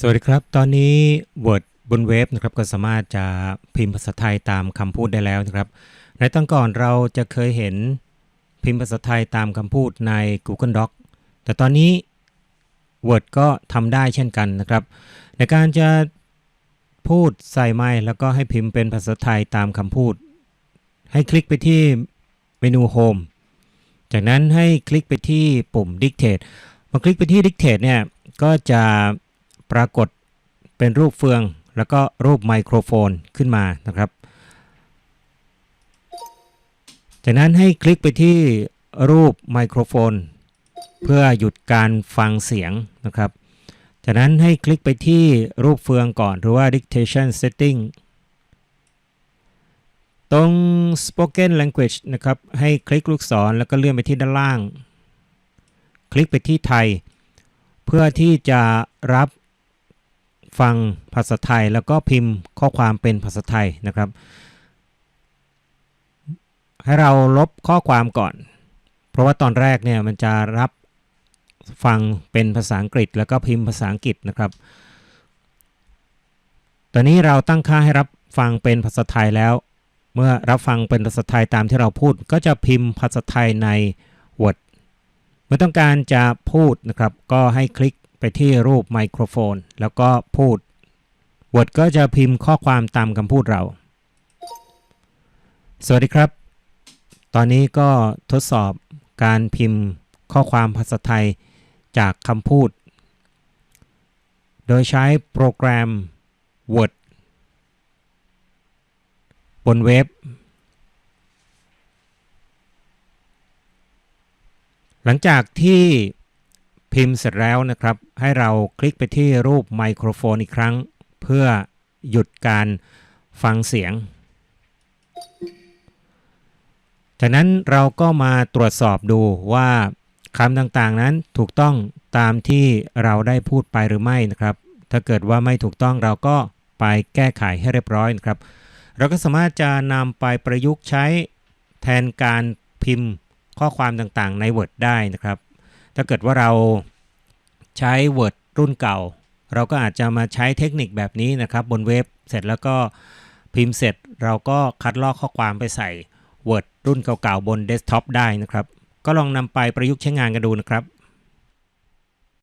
สวัสดีครับ ตอนนี้ Word บนเว็บนะครับก็สามารถจะพิมพ์ภาษาไทยตามคำพูดได้แล้วนะครับ ในตอนก่อนเราจะเคยเห็นพิมพ์ภาษาไทยตามคำพูดใน Google Doc แต่ตอนนี้ Word ก็ทำได้เช่นกันนะครับ ในการจะพูดใส่ไม้แล้วก็ให้พิมพ์เป็นภาษาไทยตามคำพูด ให้คลิกไปที่เมนู Home จากนั้นให้คลิกไปที่ปุ่ม Dictate พอคลิกไปที่ Dictate เนี่ยก็จะ ปรากฏเป็นรูปเฟือง แล้วก็รูปไมโครโฟนขึ้นมานะครับ จากนั้นให้คลิกไปที่รูปไมโครโฟน เพื่อหยุดการฟังเสียงนะครับ จากนั้นให้คลิกไปที่รูปเฟืองก่อนหรือว่า dictation setting ตรง spoken language นะครับ ให้คลิกลูกศรแล้วก็เลื่อนไปที่ด้านล่าง คลิกไปที่ไทย เพื่อที่จะรับ ฟังภาษาไทยแล้วก็พิมพ์ข้อความเป็นภาษาไทยนะครับ ให้เราลบข้อความก่อน เพราะว่าตอนแรกเนี่ยมันจะรับฟังเป็นภาษาอังกฤษ แล้วก็พิมพ์ภาษาอังกฤษนะครับ ตอนนี้เราตั้งค่าให้รับฟังเป็นภาษาไทยแล้ว เมื่อรับฟังเป็นภาษาไทยตามที่เราพูด ก็จะพิมพ์ภาษาไทยใน Word เมื่อต้องการจะพูดนะครับ ก็ให้คลิก ที่รูปไมโครโฟน แล้วก็พูด Word ก็จะพิมพ์ข้อความตามคำพูดเรา สวัสดีครับ ตอนนี้ก็ทดสอบการพิมพ์ข้อความภาษาไทยจากคำพูด โดยใช้โปรแกรม Word บนเว็บ หลังจากที่ พิมพ์เสร็จแล้วนะครับ ให้เราคลิกไปที่รูปไมโครโฟนอีกครั้ง เพื่อหยุดการฟังเสียง จากนั้นเราก็มาตรวจสอบดูว่าคำต่างๆนั้นถูกต้องตามที่เราได้พูดไปหรือไม่นะครับ ถ้าเกิดว่าไม่ถูกต้องเราก็ไปแก้ไขให้เรียบร้อยนะครับ เราก็สามารถจะนำไปประยุกต์ใช้แทนการพิมพ์ข้อความต่างๆใน Word ได้นะครับ ถ้าเกิดว่าเรา ใช้ Word รุ่นเก่า เราก็อาจจะมาใช้เทคนิคแบบนี้นะครับ บนเว็บเสร็จแล้วก็พิมพ์เสร็จเราก็คัดลอกข้อความไปใส่ Word รุ่นเก่าๆบนเดสก์ท็อปได้นะครับ ก็ลองนำไปประยุกต์ใช้งานกันดูนะครับ